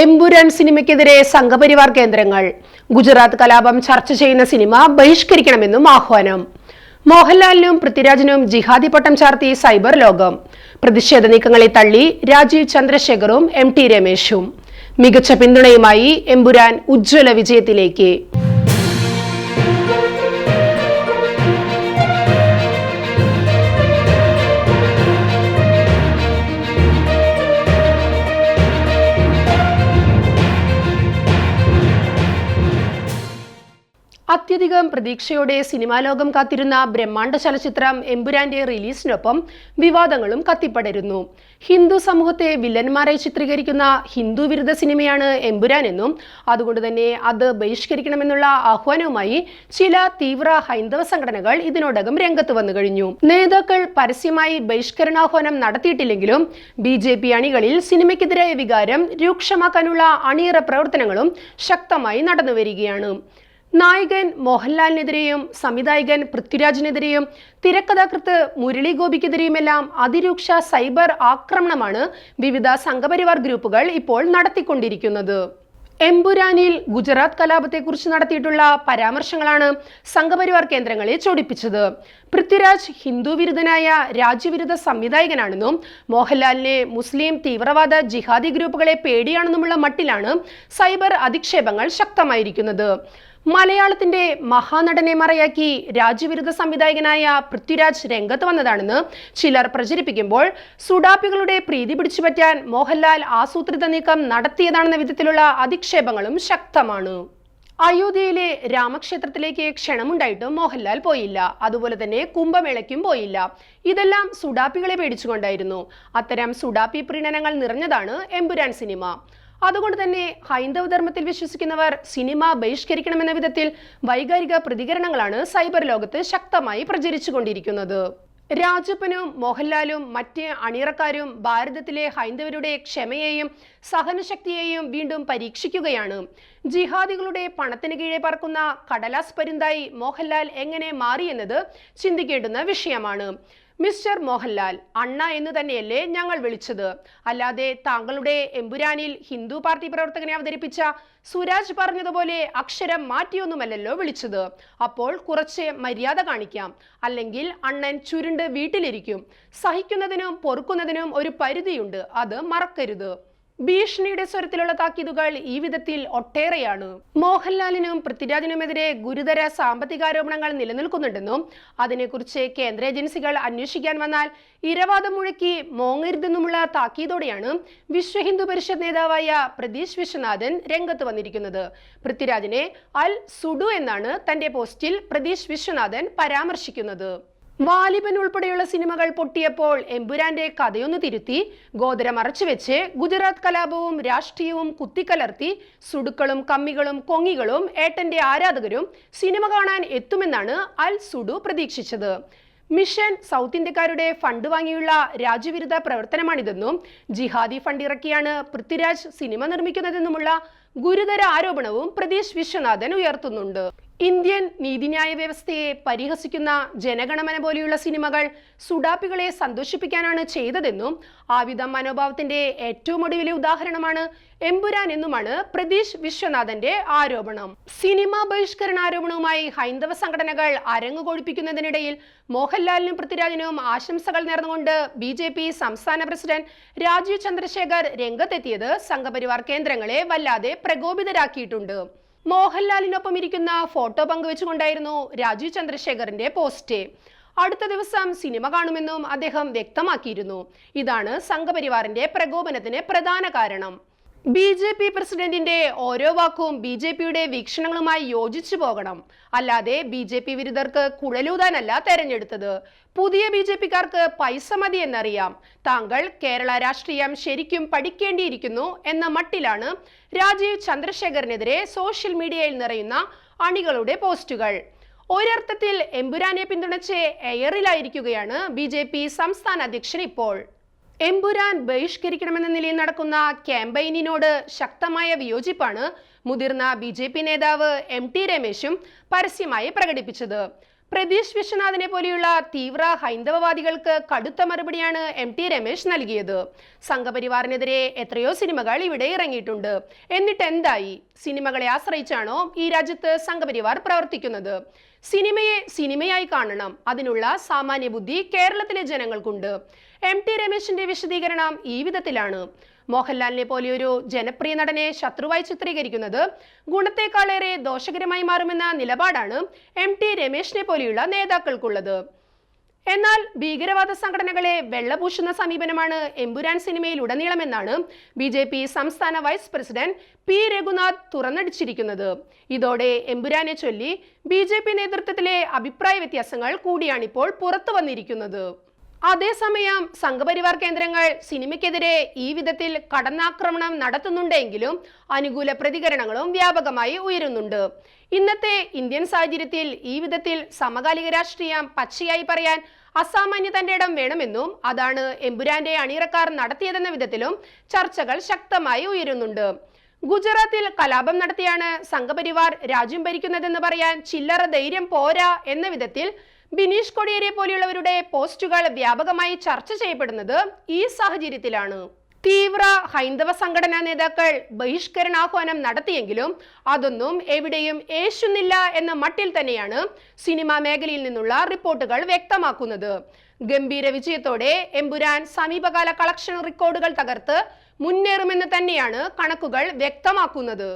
എമ്പുരാൻ സിനിമയ്ക്കെതിരെ സംഘപരിവാർ കേന്ദ്രങ്ങൾ. ഗുജറാത്ത് കലാപം ചർച്ച ചെയ്യുന്ന സിനിമ ബഹിഷ്കരിക്കണമെന്നും ആഹ്വാനം. മോഹൻലാലിനും പൃഥ്വിരാജിനും ജിഹാദി പട്ടം ചാർത്തി സൈബർ ലോകം. പ്രതിഷേധ നീക്കങ്ങളെ തള്ളി രാജീവ് ചന്ദ്രശേഖറും എം ടി രമേശും. മികച്ച പിന്തുണയുമായി എംപുരാൻ ഉജ്ജ്വല വിജയത്തിലേക്ക്. അത്യധികം പ്രതീക്ഷയോടെ സിനിമാ ലോകം കാത്തിരുന്ന ബ്രഹ്മാണ്ഡ ചലച്ചിത്രം എമ്പുരാന്റെ റിലീസിനൊപ്പം വിവാദങ്ങളും കത്തിപ്പടരുന്നു. ഹിന്ദു സമൂഹത്തെ വില്ലന്മാരെ ചിത്രീകരിക്കുന്ന ഹിന്ദു വിരുദ്ധ സിനിമയാണ് എമ്പുരാൻ എന്നും അതുകൊണ്ട് തന്നെ അത് ബഹിഷ്കരിക്കണമെന്നുള്ള ആഹ്വാനവുമായി ചില തീവ്ര ഹൈന്ദവ സംഘടനകൾ ഇതിനോടകം രംഗത്ത് വന്നു കഴിഞ്ഞു. നേതാക്കൾ പരസ്യമായി ബഹിഷ്കരണാഹ്വാനം നടത്തിയിട്ടില്ലെങ്കിലും ബി ജെ പി അണികളിൽ സിനിമയ്ക്കെതിരായ വികാരം രൂക്ഷമാക്കാനുള്ള അണിയറ പ്രവർത്തനങ്ങളും ശക്തമായി നടന്നുവരികയാണ്. നായകൻ മോഹൻലാലിനെതിരെയും സംവിധായകൻ പൃഥ്വിരാജിനെതിരെയും തിരക്കഥാകൃത്ത് മുരളി ഗോപിക്കെതിരെയുമെല്ലാം അതിരൂക്ഷ സൈബർ ആക്രമണമാണ് വിവിധ സംഘപരിവാർ ഗ്രൂപ്പുകൾ ഇപ്പോൾ നടത്തിക്കൊണ്ടിരിക്കുന്നത്. എംപുരാനിൽ ഗുജറാത്ത് കലാപത്തെക്കുറിച്ച് നടത്തിയിട്ടുള്ള പരാമർശങ്ങളാണ് സംഘപരിവാർ കേന്ദ്രങ്ങളെ ചൊടിപ്പിച്ചത്. പൃഥ്വിരാജ് ഹിന്ദു വിരുദ്ധനായ രാജ്യവിരുദ്ധ സംവിധായകനാണെന്നും മോഹൻലാലിനെ മുസ്ലിം തീവ്രവാദ ജിഹാദി ഗ്രൂപ്പുകളെ പേടിയാണെന്നുമുള്ള മട്ടിലാണ് സൈബർ അധിക്ഷേപങ്ങൾ ശക്തമായിരിക്കുന്നത്. മലയാളത്തിന്റെ മഹാനടനെ മറയാക്കി രാജ്യവിരുദ്ധ സംവിധായകനായ പൃഥ്വിരാജ് രംഗത്ത് വന്നതാണെന്ന് ചിലർ പ്രചരിപ്പിക്കുമ്പോൾ സുഡാപ്പികളുടെ പ്രീതി പിടിച്ചുപറ്റാൻ മോഹൻലാൽ ആസൂത്രിത നീക്കം നടത്തിയതാണെന്ന വിധത്തിലുള്ള അധിക്ഷേപങ്ങളും ശക്തമാണ്. അയോധ്യയിലെ രാമക്ഷേത്രത്തിലേക്ക് ക്ഷണമുണ്ടായിട്ടും മോഹൻലാൽ പോയില്ല. അതുപോലെ തന്നെ കുംഭമേളയ്ക്കും പോയില്ല. ഇതെല്ലാം സുഡാപ്പികളെ പേടിച്ചുകൊണ്ടായിരുന്നു. അത്തരം സുഡാപ്പി പ്രീണനങ്ങൾ നിറഞ്ഞതാണ് എമ്പുരാൻ സിനിമ. അതുകൊണ്ട് തന്നെ ഹൈന്ദവ ധർമ്മത്തിൽ വിശ്വസിക്കുന്നവർ സിനിമ ബഹിഷ്കരിക്കണമെന്ന വിധത്തിൽ വൈകാരിക പ്രതികരണങ്ങളാണ് സൈബർ ലോകത്ത് ശക്തമായി പ്രചരിച്ചുകൊണ്ടിരിക്കുന്നത്. രാജപ്പനും മോഹൻലാലും മറ്റ് അണിയറക്കാരും ഭാരതത്തിലെ ഹൈന്ദവരുടെ ക്ഷമയെയും സഹനശക്തിയെയും വീണ്ടും പരീക്ഷിക്കുകയാണ്. ജിഹാദികളുടെ പണത്തിന് കീഴെ പറക്കുന്ന കടലാസ് പരുന്തായി മോഹൻലാൽ എങ്ങനെ മാറിയെന്നത് ചിന്തിക്കേണ്ടുന്ന വിഷയമാണ്. മിസ്റ്റർ മോഹൻലാൽ അണ്ണ എന്ന് തന്നെയല്ലേ ഞങ്ങൾ വിളിച്ചത്. അല്ലാതെ താങ്കളുടെ എമ്പുരാനിൽ ഹിന്ദു പാർട്ടി പ്രവർത്തകനെ അവതരിപ്പിച്ച സുരാജ് പറഞ്ഞതുപോലെ അക്ഷരം മാറ്റിയൊന്നുമല്ലല്ലോ വിളിച്ചത്. അപ്പോൾ കുറച്ച് മര്യാദ കാണിക്കാം. അല്ലെങ്കിൽ അണ്ണൻ ചുരുണ്ട് വീട്ടിലിരിക്കും. സഹിക്കുന്നതിനും പൊറുക്കുന്നതിനും ഒരു പരിധിയുണ്ട്. അത് മറക്കരുത്. ഭീഷണിയുടെ സ്വരത്തിലുള്ള താക്കീതുകൾ ഈ വിധത്തിൽ ഒട്ടേറെയാണ്. മോഹൻലാലിനും പൃഥ്വിരാജിനുമെതിരെ ഗുരുതര സാമ്പത്തികാരോപണങ്ങൾ നിലനിൽക്കുന്നുണ്ടെന്നും അതിനെക്കുറിച്ച് കേന്ദ്ര ഏജൻസികൾ അന്വേഷിക്കാൻ വന്നാൽ ഇരവാദം മുഴക്കി മോങ്ങരുതെന്നുമുള്ള താക്കീതോടെയാണ് വിശ്വ ഹിന്ദു പരിഷത്ത് നേതാവായ പ്രതീഷ് വിശ്വനാഥൻ രംഗത്ത് വന്നിരിക്കുന്നത്. പൃഥ്വിരാജിനെ അൽ സുഡു എന്നാണ് തന്റെ പോസ്റ്റിൽ പ്രതീഷ് വിശ്വനാഥൻ പരാമർശിക്കുന്നത്. വാലിബൻ ഉൾപ്പെടെയുള്ള സിനിമകൾ പൊട്ടിയപ്പോൾ എമ്പുരാന്റെ കഥയൊന്ന് തിരുത്തി ഗോദര മറച്ചുവെച്ച് ഗുജറാത്ത് കലാപവും രാഷ്ട്രീയവും കുത്തിക്കലർത്തി സുടുക്കളും കമ്മികളും കൊങ്ങികളും ഏട്ടന്റെ ആരാധകരും സിനിമ കാണാൻ എത്തുമെന്നാണ് അൽ സുഡു പ്രതീക്ഷിച്ചത്. മിഷൻ സൗത്ത് ഇന്ത്യക്കാരുടെ ഫണ്ട് വാങ്ങിയുള്ള രാജ്യവിരുദ്ധ പ്രവർത്തനമാണിതെന്നും ജിഹാദി ഫണ്ട് ഇറക്കിയാണ് പൃഥ്വിരാജ് സിനിമ നിർമ്മിക്കുന്നതെന്നുമുള്ള ഗുരുതര ആരോപണവും പ്രതീഷ് വിശ്വനാഥൻ ഉയർത്തുന്നുണ്ട്. ഇന്ത്യൻ നീതിന്യായ വ്യവസ്ഥയെ പരിഹസിക്കുന്ന ജനഗണമന പോലെയുള്ള സിനിമകൾ സുഡാപ്പികളെ സന്തോഷിപ്പിക്കാനാണ് ചെയ്തതെന്നും ആവിധ മനോഭാവത്തിന്റെ ഏറ്റവും ഒടുവിലെ ഉദാഹരണമാണ് എമ്പുരാൻ എന്നുമാണ് പ്രതീഷ് വിശ്വനാഥന്റെ ആരോപണം. സിനിമാ ബഹിഷ്കരണ ആരോപണവുമായി ഹൈന്ദവ സംഘടനകൾ അരങ്ങുകൊഴിപ്പിക്കുന്നതിനിടയിൽ മോഹൻലാലിനും പൃഥ്വിരാജിനും ആശംസകൾ നേർന്നുകൊണ്ട് ബി ജെ പി സംസ്ഥാന പ്രസിഡന്റ് രാജീവ് ചന്ദ്രശേഖർ രംഗത്തെത്തിയത് സംഘപരിവാർ കേന്ദ്രങ്ങളെ വല്ലാതെ പ്രകോപിതരാക്കിയിട്ടുണ്ട്. മോഹൻലാലിനൊപ്പം ഇരിക്കുന്ന ഫോട്ടോ പങ്കുവെച്ചുകൊണ്ടായിരുന്നു രാജീവ് ചന്ദ്രശേഖറിന്റെ പോസ്റ്റ്. അടുത്ത ദിവസം സിനിമ കാണുമെന്നും അദ്ദേഹം വ്യക്തമാക്കിയിരുന്നു. ഇതാണ് സംഘപരിവാറിന്റെ പ്രകോപനത്തിന് പ്രധാന കാരണം. ബി ജെ പി പ്രസിഡന്റിന്റെ ഓരോ വാക്കും ബി ജെ പിയുടെ വീക്ഷണങ്ങളുമായി യോജിച്ചു പോകണം. അല്ലാതെ ബി ജെ പി വിരുദ്ധർക്ക് കുഴലൂതാനല്ല തെരഞ്ഞെടുത്തത്. പുതിയ ബി ജെ പിക്കാർക്ക് പൈസ മതി എന്നറിയാം താങ്കൾ കേരള രാഷ്ട്രീയം ശരിക്കും പഠിക്കേണ്ടിയിരിക്കുന്നു എന്ന മട്ടിലാണ് രാജീവ് ചന്ദ്രശേഖറിനെതിരെ സോഷ്യൽ മീഡിയയിൽ നിറയുന്ന അണികളുടെ പോസ്റ്റുകൾ. ഒരർത്ഥത്തിൽ എമ്പുരാനെ പിന്തുണച്ച് എയറിലായിരിക്കുകയാണ് ബി സംസ്ഥാന അധ്യക്ഷൻ ഇപ്പോൾ. എമ്പുരാൻ ബഹിഷ്കരിക്കണമെന്ന നിലയിൽ നടക്കുന്ന ക്യാമ്പയിനിനോട് ശക്തമായ വിയോജിപ്പാണ് മുതിർന്ന ബി നേതാവ് എം ടി രമേശും പരസ്യമായി പ്രകടിപ്പിച്ചത്. പ്രതീഷ് വിശ്വനാഥിനെ പോലെയുള്ള തീവ്ര ഹൈന്ദവവാദികൾക്ക് കടുത്ത മറുപടിയാണ് എം ടി രമേശ് നൽകിയത്. സംഘപരിവാറിനെതിരെ എത്രയോ സിനിമകൾ ഇവിടെ ഇറങ്ങിയിട്ടുണ്ട്. എന്നിട്ട് എന്തായി? സിനിമകളെ ആശ്രയിച്ചാണോ ഈ രാജ്യത്ത് സംഘപരിവാർ പ്രവർത്തിക്കുന്നത്? സിനിമയെ സിനിമയായി കാണണം. അതിനുള്ള സാമാന്യ ബുദ്ധി കേരളത്തിലെ ജനങ്ങൾക്കുണ്ട്. എം ടി രമേശിന്റെ വിശദീകരണം ഈ വിധത്തിലാണ്. മോഹൻലാലിനെ പോലെയൊരു ജനപ്രിയ നടനെ ശത്രുവായി ചിത്രീകരിക്കുന്നത് ഗുണത്തെക്കാളേറെ ദോഷകരമായി മാറുമെന്ന നിലപാടാണ് എം ടി രമേശിനെ പോലെയുള്ള നേതാക്കൾക്കുള്ളത്. എന്നാൽ ഭീകരവാദ സംഘടനകളെ വെള്ളപൂശുന്ന സമീപനമാണ് എമ്പുരാൻ സിനിമയിൽ ഉടനീളമെന്നാണ് ബി ജെ പി സംസ്ഥാന വൈസ് പ്രസിഡന്റ് പി രഘുനാഥ് തുറന്നടിച്ചിരിക്കുന്നത്. ഇതോടെ എമ്പുരാനെ ചൊല്ലി ബി നേതൃത്വത്തിലെ അഭിപ്രായ വ്യത്യാസങ്ങൾ കൂടിയാണിപ്പോൾ പുറത്തു വന്നിരിക്കുന്നത്. അതേസമയം സംഘപരിവാർ കേന്ദ്രങ്ങൾ സിനിമയ്ക്കെതിരെ ഈ വിധത്തിൽ കടന്നാക്രമണം നടത്തുന്നുണ്ടെങ്കിലും അനുകൂല പ്രതികരണങ്ങളും വ്യാപകമായി ഉയരുന്നുണ്ട്. ഇന്നത്തെ ഇന്ത്യൻ സാഹചര്യത്തിൽ ഈ വിധത്തിൽ സമകാലിക രാഷ്ട്രീയം പച്ചയായി പറയാൻ അസാമാന്യ തന്റെ ഇടം വേണമെന്നും അതാണ് എമ്പുരാന്റെ അണിയറക്കാർ നടത്തിയതെന്ന വിധത്തിലും ചർച്ചകൾ ശക്തമായി ഉയരുന്നുണ്ട്. ഗുജറാത്തിൽ കലാപം നടത്തിയാണ് സംഘപരിവാർ രാജ്യം ഭരിക്കുന്നതെന്ന് പറയാൻ ചില്ലറ ധൈര്യം പോരാ എന്ന വിധത്തിൽ ബിനീഷ് കൊടിയേരെ പോലെയുള്ളവരുടെ പോസ്റ്റുകൾ വ്യാപകമായി ചർച്ച ചെയ്യപ്പെടുന്നത് ഈ സാഹചര്യത്തിലാണ്. തീവ്ര ഹൈന്ദവ സംഘടനാ നേതാക്കൾ ബഹിഷ്കരണാഹ്വാനം നടത്തിയെങ്കിലും അതൊന്നും എവിടെയും ഏശുന്നില്ല എന്ന മട്ടിൽ തന്നെയാണ് സിനിമാ മേഖലയിൽ നിന്നുള്ള റിപ്പോർട്ടുകൾ വ്യക്തമാക്കുന്നത്. ഗംഭീര വിജയത്തോടെ എമ്പുരാൻ സമീപകാല കളക്ഷൻ റെക്കോർഡുകൾ തകർത്ത് മുന്നേറുമെന്ന് തന്നെയാണ് കണക്കുകൾ വ്യക്തമാക്കുന്നത്.